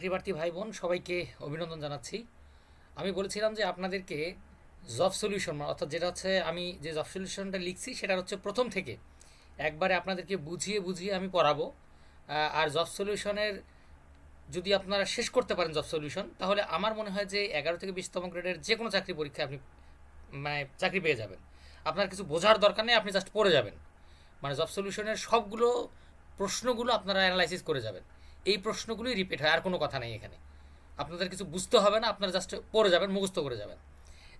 চাকরিপ্রার্থী ভাই বোন সবাইকে অভিনন্দন জানাচ্ছি। আমি বলেছিলাম যে আপনাদেরকে জব সলিউশন অর্থাৎ যেটা হচ্ছে আমি যে জব সলিউশনটা লিখছি সেটা হচ্ছে প্রথম থেকে একবারে আপনাদেরকে বুঝিয়ে বুঝিয়ে আমি পড়াবো। আর জব সলিউশনের যদি আপনারা শেষ করতে পারেন জব সলিউশন তাহলে আমার মনে হয় যে এগারো থেকে বিশতম গ্রেডের যে কোনো চাকরি পরীক্ষায় আপনি মানে চাকরি পেয়ে যাবেন। আপনার কিছু বোঝার দরকার নেই, আপনি জাস্ট পড়ে যাবেন। মানে জব সলিউশনের সবগুলো প্রশ্নগুলো আপনারা অ্যানালাইসিস করে যাবেন। এই প্রশ্নগুলোই রিপিট হয়, আর কোনো কথা নেই এখানে। আপনাদের কিছু বুঝতে হবে না, আপনারা জাস্ট পড়ে যাবেন, মুখস্থ করে যাবেন।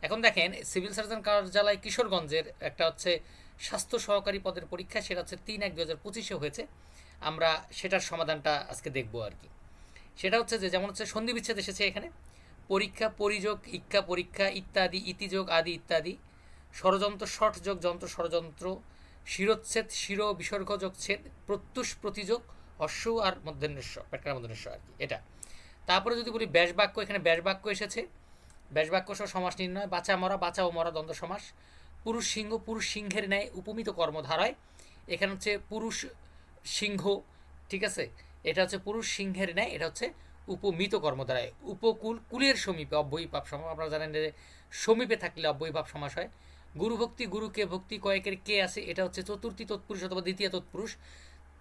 এখন দেখেন সিভিল সার্জন কার্যালয় কিশোরগঞ্জের একটা হচ্ছে স্বাস্থ্য সহকারী পদের পরীক্ষা, সেটা হচ্ছে তিন এক দু হাজার পঁচিশে হয়েছে। আমরা সেটার সমাধানটা আজকে দেখব আর কি। সেটা হচ্ছে যে, যেমন হচ্ছে সন্ধি বিচ্ছেদ এসেছে এখানে। পরীক্ষা, পরিযোগ, ইক্ষা পরীক্ষা, ইত্যাদি, ইতিযোগ, আদি, ইত্যাদি। ষড়যন্ত্র ষট যোগ যন্ত্র, ষড়যন্ত্র, শিরোচ্ছেদ, শিরো, বিসর্গযোগ, ছেদ, প্রত্যুষ, প্রতিযোগ অশ্ব আর মধ্যাহ্নেশ্ব পেটকার মধ্যাহ্নেশ্ব আর কি, এটা। তারপরে যদি বলি ব্যাস বাক্য এখানে ব্যাস বাক্য এসেছে। ব্যাস বাক্য সহ সমাস নির্ণয় বাঁচা মরা বাঁচা ও মরা দ্বন্দ্ব সমাস। পুরুষ সিংহ, পুরুষ সিংহের ন্যায় উপমিত কর্মধারায়। এখানে হচ্ছে পুরুষ সিংহ, ঠিক আছে? এটা হচ্ছে পুরুষ সিংহের ন্যায়, এটা হচ্ছে উপমিত কর্মধারায়। উপকূল কুলের সমীপে অব্যয়ীপাপ সমাস। আপনারা জানেন যে সমীপে থাকলে অব্যয়ীপাপ সমাস হয়। গুরু ভক্তি গুরুকে ভক্তি, কয়েকের কে আছে, এটা হচ্ছে চতুর্থী তৎপুরুষ অথবা দ্বিতীয় তৎপুরুষ।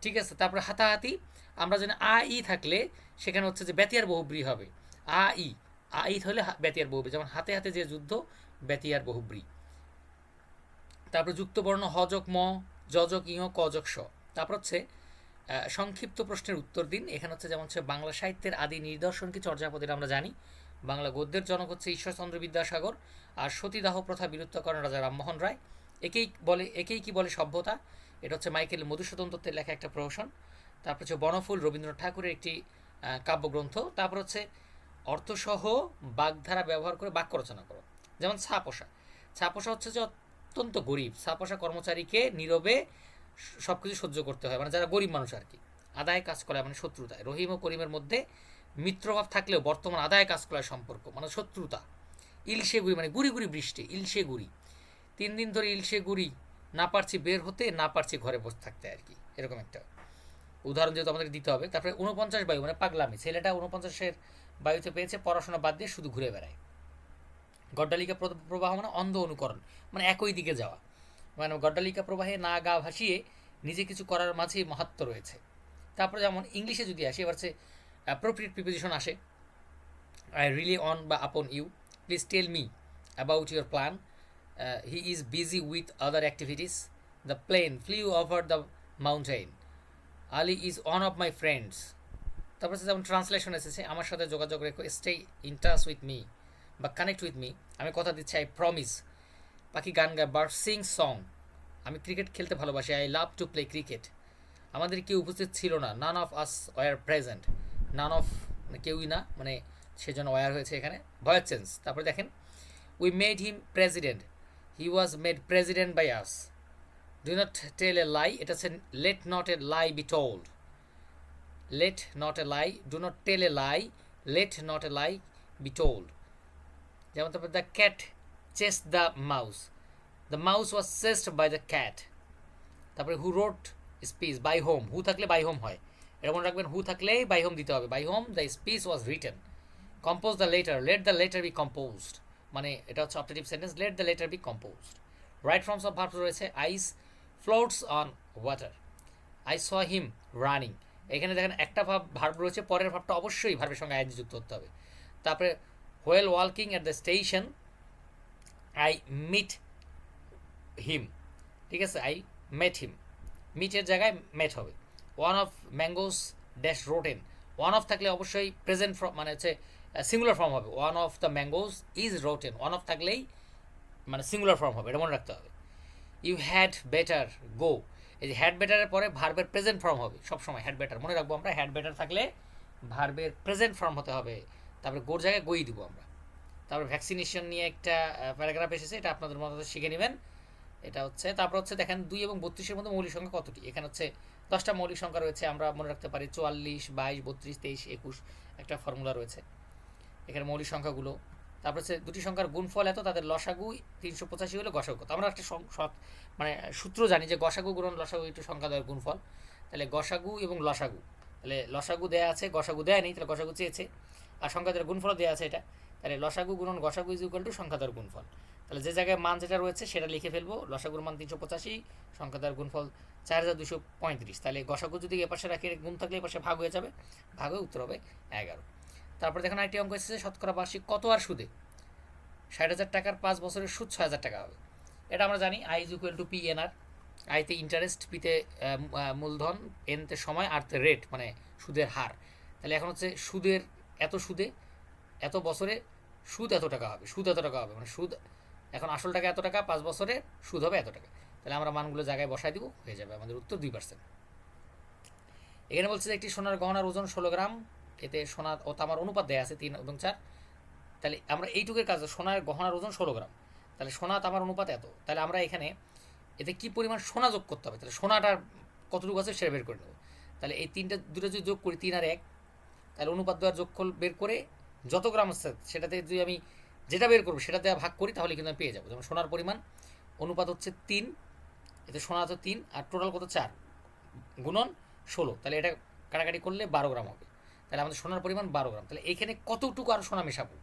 ঠিক আছে? তারপরে হাতাহাতি, আমরা জানি আ ই থাকলে সেখানে হচ্ছে যে ব্যতিয়ার বহুব্রী হবে। আ ই আ ই হলে ব্যতিয়ার বহুব্রী, যেমন হাতে হাতে যে যুদ্ধ, ব্যতিয়ার বহুব্রী। তারপরে যুক্তবর্ণ হজক ম যজক ইহ কজক স তারপর হচ্ছে সংক্ষিপ্ত প্রশ্নের উত্তর দিন। এখানে হচ্ছে যেমন হচ্ছে বাংলা সাহিত্যের আদি নিদর্শন কি চর্যাপদের আমরা জানি। বাংলা গদ্যের জনক হচ্ছে ঈশ্বরচন্দ্র বিদ্যাসাগর আর সতীদাহ প্রথা বিলুপ্ত করেন রাজা রামমোহন রায়। একেই বলে একেই কি বলে সভ্যতা? এটা হচ্ছে মাইকেল মধুসূদন দত্তের লেখা একটা প্রহসন। তারপর হচ্ছে বনফুল রবীন্দ্রনাথ ঠাকুরের একটি কাব্যগ্রন্থ। তারপর হচ্ছে অর্থসহ বাগধারা ব্যবহার করে বাক্য রচনা করো। যেমন ছাপোষা। ছাপোষা হচ্ছে যে অত্যন্ত গরিব। ছাপোষা কর্মচারীকে নীরবে সব কিছু সহ্য করতে হয়। মানে যারা গরিব মানুষ আর কি। আদায় কাজ করা মানে শত্রুতায়। রহিম ও করিমের মধ্যে মিত্রভাব থাকলেও বর্তমান আদায় কাজ করার সম্পর্ক মানে শত্রুতা। ইলশে গুড়ি মানে গুড়ি গুড়ি বৃষ্টি ইলশে গুড়ি তিন দিন ধরে ইলশে গুড়ি না পারছি বের হতে, না পারছি ঘরে বসে থাকতে আর কি। এরকম একটা উদাহরণ যেহেতু আমাদের দিতে হবে। তারপরে উনপঞ্চাশ বায়ু মানে পাগলামি। ছেলেটা উনপঞ্চাশের বায়ুতে পেয়েছে, পড়াশোনা বাদ দিয়ে শুধু ঘুরে বেড়ায়। গড্ডালিকা প্রবাহ মানে অন্ধ অনুকরণ মানে একই দিকে যাওয়া। মানে গড্ডালিকা প্রবাহে না গা ভাসিয়ে নিজে কিছু করার মাঝেই মাহাত্ম রয়েছে। তারপরে যেমন ইংলিশে যদি আসে, এবার হচ্ছে অ্যাপ্রোপ্রিয়েট প্রিপোজিশন আসে। আই রিলি অন বা upon you please tell me about your plan he is busy with other activities the plane flew over the mountain Ali is one of my friends তারপর যেমন translation এসেছে, আমার সাথে যোগাযোগ রেখো stay in touch with me বা connect with me আমি কথা দিচ্ছি আই প্রমিস পাখি গান গায় বার্ড সিং সং আমি ক্রিকেট খেলতে ভালোবাসি I love to play cricket আমাদের কেউ উপস্থিত ছিল না none of us were present none of কেউই না মানে সেজন্য ওয়ার হয়েছে এখানে। ভয়েস চেঞ্জ তারপরে দেখেন we made him president he was made president by us do not tell a lie এটা হচ্ছে let not a lie be told let not a lie do not tell a lie let not a lie be told যেমন তারপর the cat chase the mouse the mouse was chased by the cat তারপরে who wrote speech by whom who থাকলে by home হয়? এটা মনে রাখবেন হু থাকলেই by whom দিতে হবে। By whom the speech was written compose the letter let the letter be composed মানে এটা হচ্ছে optative sentence let the letter be composed right forms of verbs রয়েছে ice floats on water I saw him running এখানে দেখেন একটা ভাব verb রয়েছে, পরের ভাবটা অবশ্যই ভার্বের সঙ্গে আইএনজি যুক্ত হতে হবে। তারপরে while ওয়ালকিং at the station I meet him ঠিক আছে? আই মেট হিম মিটের জায়গায় মেট হবে। One of mangoes dash rotten one of থাকলে অবশ্যই প্রেজেন্ট ফর্ম মানে হচ্ছে সিঙ্গুলার ফর্ম হবে। One of the mangoes is rotten one of থাকলেই মানে সিঙ্গুলার ফর্ম হবে, এটা মনে রাখতে হবে। ইউ হ্যাড বেটার গো এই যে হ্যাড বেটারের পরে ভার্বের প্রেজেন্ট ফর্ম হবে সবসময় হ্যাড বেটার মনে রাখব আমরা হ্যাড বেটার থাকলে ভার্বের প্রেজেন্ট ফর্ম হতে হবে। তারপরে গোর জায়গায় গই দিব আমরা। তারপর ভ্যাকসিনেশন নিয়ে একটা প্যারাগ্রাফ এসেছে, এটা আপনাদের মতো শিখে নেবেন। এটা হচ্ছে, তারপর হচ্ছে দেখেন দুই এবং বত্রিশের মধ্যে মৌলিক সংখ্যা কতটি? এখানে হচ্ছে দশটা মৌলিক সংখ্যা রয়েছে, আমরা মনে রাখতে পারি চুয়াল্লিশ, বাইশ, বত্রিশ, তেইশ, একুশ, একটা ফর্মুলা রয়েছে। এখানে মৌলিক সংখ্যাগুলো। তারপর হচ্ছে দুটি সংখ্যার গুণফল এত, তাদের লসাগু তিনশো পঁচাশি হলে গসাগু। কত আমরা একটা মানে সূত্র জানি যে গসাগু গুণন লসাগু একটু সংখ্যা দেওয়ার গুণফল। তাহলে গসাগু এবং লসাগু। তাহলে লসাগু দেয়া আছে, গসাগু দেয়া নেই, তাহলে গসাগু চেয়েছে। আর সংখ্যা দ্বারা গুণফল দেওয়া আছে এটা। তাহলে লসাগু গুণন গসাগু ইজ ইকুয়াল টু সংখ্যা দ্বারা গুণফল। তাহলে যে জায়গায় মান যেটা রয়েছে সেটা লিখে ফেলব। লসাগুর মান তিনশো পঁচাশি সংখ্যা দ্বারা গুণফল চার হাজার দুশো পঁয়ত্রিশ। তাহলে গসাগু যদি এপাশে রাখি গুণ থাকলে এপাশে ভাগ হয়ে যাবে। ভাগ হয়ে উত্তর হবে এগারো। তারপর দেখেন আরেকটি অঙ্ক এসেছে, শতকরা বার্ষিক কত আর সুদে? ষাট হাজার টাকার পাঁচ বছরের সুদ ছয় হাজার টাকা হবে। এটা আমরা জানি I is equal to P N R আইতে ইন্টারেস্ট পিতে মূলধন এনতে সময় আর তে রেট মানে সুদের হার। তাহলে এখন হচ্ছে সুদের এত সুদে, এত বছরে সুদ এত টাকা হবে, সুদ এত টাকা হবে। মানে সুদ, এখন আসল টাকা এত টাকা, পাঁচ বছরে সুদ হবে এত টাকা। তাহলে আমরা মানগুলো জায়গায় বসায় দিব, হয়ে যাবে আমাদের উত্তর দুই পার্সেন্ট এখানে বলছে যে একটি সোনার গহনার ওজন ষোলো গ্রাম এতে সোনা ও তামার অনুপাত দেয়া আছে তিন এবং চার। তাহলে আমরা এইটুকের কাজ, সোনার গহনার ওজন ষোলো গ্রাম। তাহলে সোনা, তামার অনুপাত এত। তাহলে আমরা এখানে এতে কি পরিমাণ সোনা যোগ করতে হবে? তাহলে সোনাটার কতটুকু আছে সেটা বের করে নেব। তাহলে এই তিনটা, দুটো যদি যোগ করি তিন আর এক, তাহলে অনুপাত দেওয়ার যোগফল বের করে যত গ্রাম আছে সেটাতে যদি আমি যেটা বের করব সেটা দেওয়া ভাগ করি, তাহলে কিন্তু আমি পেয়ে যাব। যেমন সোনার পরিমাণ, অনুপাত হচ্ছে তিন, এতে সোনা হচ্ছে তিন, আর টোটাল কত? চার, গুণন ষোলো। তাহলে এটা কাটাকাটি করলে বারো গ্রাম হবে। তাহলে আমাদের সোনার পরিমাণ বারো গ্রাম। তাহলে এখানে কতটুকু আরও সোনা মেশাবো?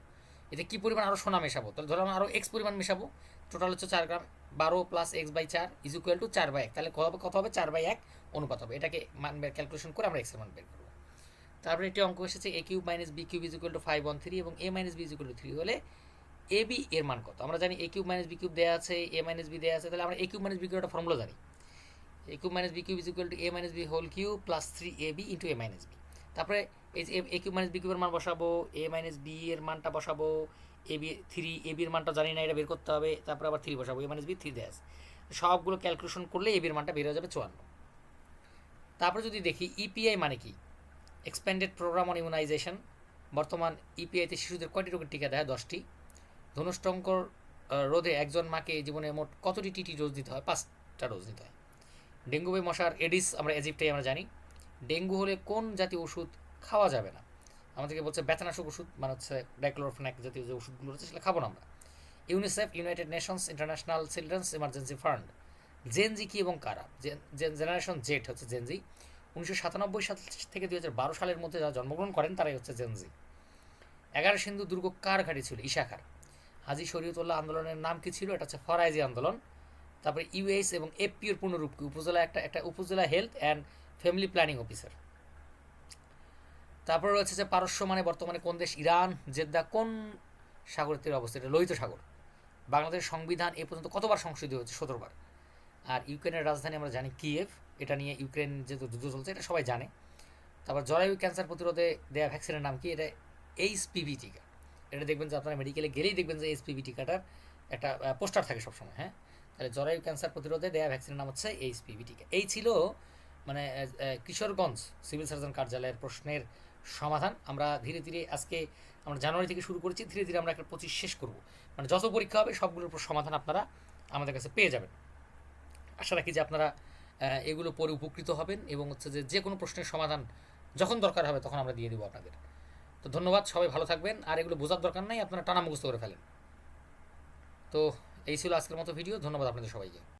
এতে কী পরিমাণ আরও সোনা মেশাবো? তাহলে ধরো আরও এক্স পরিমাণ মেশাবো। টোটাল হচ্ছে চার গ্রাম। বারো প্লাস এক্স বাই চার ইজ ইকুয়াল টু চার বাই এক। তাহলে কত হবে? কত হবে? চার বাই এক অনুপাত হবে। এটাকে মান বের ক্যালকুলেশন করে আমরা এক্সের মান বের করব। তারপরে একটি অঙ্ক এসেছে A cube minus B cube is equal to five one three এবং A minus B is equal to three হলে এ বি এর মান কত? আমরা জানি A cube minus B cube দেওয়া আছে এ মাইনাস বি দেওয়া আছে। তাহলে আমরা A cube minus B cube একটা ফর্মুলা জানি। A cube minus B cube is equal to A minus B whole cube plus three A B into A minus B তারপরে এই যে এ কিউব মাইনাস বি কিউবের মান বসাবো এ মাইনাস বি এর মানটা বসাবো এ বি থ্রি এ বির মানটা জানি না, এটা বের করতে হবে, তারপরে আবার থ্রি বসাবো এ মাইনাস বি থ্রি আছে সবগুলো ক্যালকুলেশন করলে এ বির মানটা বের হয়ে যাবে চুয়ান্ন। তারপরে যদি দেখি ইপিআই মানে কি? এক্সপ্যান্ডেড প্রোগ্রাম অন ইমিউনাইজেশন বর্তমান ইপিআইতে শিশুদের কয়টি রোগের টিকা দেয়? দশটি। ধনুষ্টঙ্কর রোধে একজন মাকে জীবনে মোট কতটি টিটি ডোজ দিতে হয়? পাঁচটা ডোজ দিতে হয়। ডেঙ্গু মশার এডিস আমরা এজিপ্টাই আমরা জানি। ডেঙ্গু হলে কোন জাতীয় ওষুধ খাওয়া যাবে না? আমাদেরকে বলছে ব্যথানাশক ওষুধ মানে হচ্ছে ডাইক্লোরফেনাক জাতীয় যে ওষুধগুলো রয়েছে সেটা খাব না আমরা। UNICEF, United Nations International Children's Emergency fund Gen Z কি এবং কারা? জেনারেশন জেট হচ্ছে জেনজি উনিশশো সাতানব্বই সাল থেকে দুই সালের মধ্যে যারা জন্মগ্রহণ করেন, তারাই হচ্ছে জেনজি এগারো সিন্ধু দুর্গ কার ঘাটি ছিল? ইশাখার। হাজি শরীয়তুল্লাহ আন্দোলনের নাম কি ছিল? এটা হচ্ছে ফরাইজি আন্দোলন। তারপরে ইউএস এবং এফপিওর পূর্ণরূপ কি? উপজেলা একটা একটা উপজেলা health and family planning officer তারপরে রয়েছে যে পারস্য মানে বর্তমানে কোন দেশ? ইরান, জেদ্দা, কোন সাগরের তীরে অবস্থিত? লোহিত সাগর। বাংলাদেশের সংবিধান এ পর্যন্ত কতবার সংশোধিত হচ্ছে সতেরোবার আর ইউক্রেনের রাজধানী আমরা জানি কিয়েভ এটা নিয়ে ইউক্রেন যেহেতু যুদ্ধ চলছে, এটা সবাই জানে। তারপর জরায়ু ক্যান্সার প্রতিরোধে দেয়া ভ্যাকসিনের নাম কি? এটা এইচপিভি টিকা। এটা দেখবেন যে আপনারা মেডিকেলে গেলেই দেখবেন যে এইচপিভি টিকাটার একটা পোস্টার থাকে সবসময় হ্যাঁ? তাহলে জরায়ু ক্যান্সার প্রতিরোধে দেয়া ভ্যাকসিনের নাম হচ্ছে এইচপিভি টিকা। এই ছিল মানে কিশোরগঞ্জ সিভিল সার্জন কার্যালয়ের প্রশ্নের সমাধান। আমরা ধীরে ধীরে আজকে আমরা জানুয়ারি থেকে শুরু করেছি, ধীরে ধীরে আমরা একটা পঁচিশ শেষ করব। মানে যত পরীক্ষা হবে সবগুলোর সমাধান আপনারা আমাদের কাছে পেয়ে যাবেন। আশা রাখি যে আপনারা এগুলো পরে উপকৃত হবেন এবং হচ্ছে যে যে কোনো প্রশ্নের সমাধান যখন দরকার হবে তখন আমরা দিয়ে দেবো আপনাদের। তো ধন্যবাদ, সবাই ভালো থাকবেন। আর এগুলো বোঝার দরকার নাই, আপনারা টানা মুখস্থ করে ফেলেন। তো এই ছিল আজকের মতো ভিডিও, ধন্যবাদ আপনাদের সবাইকে।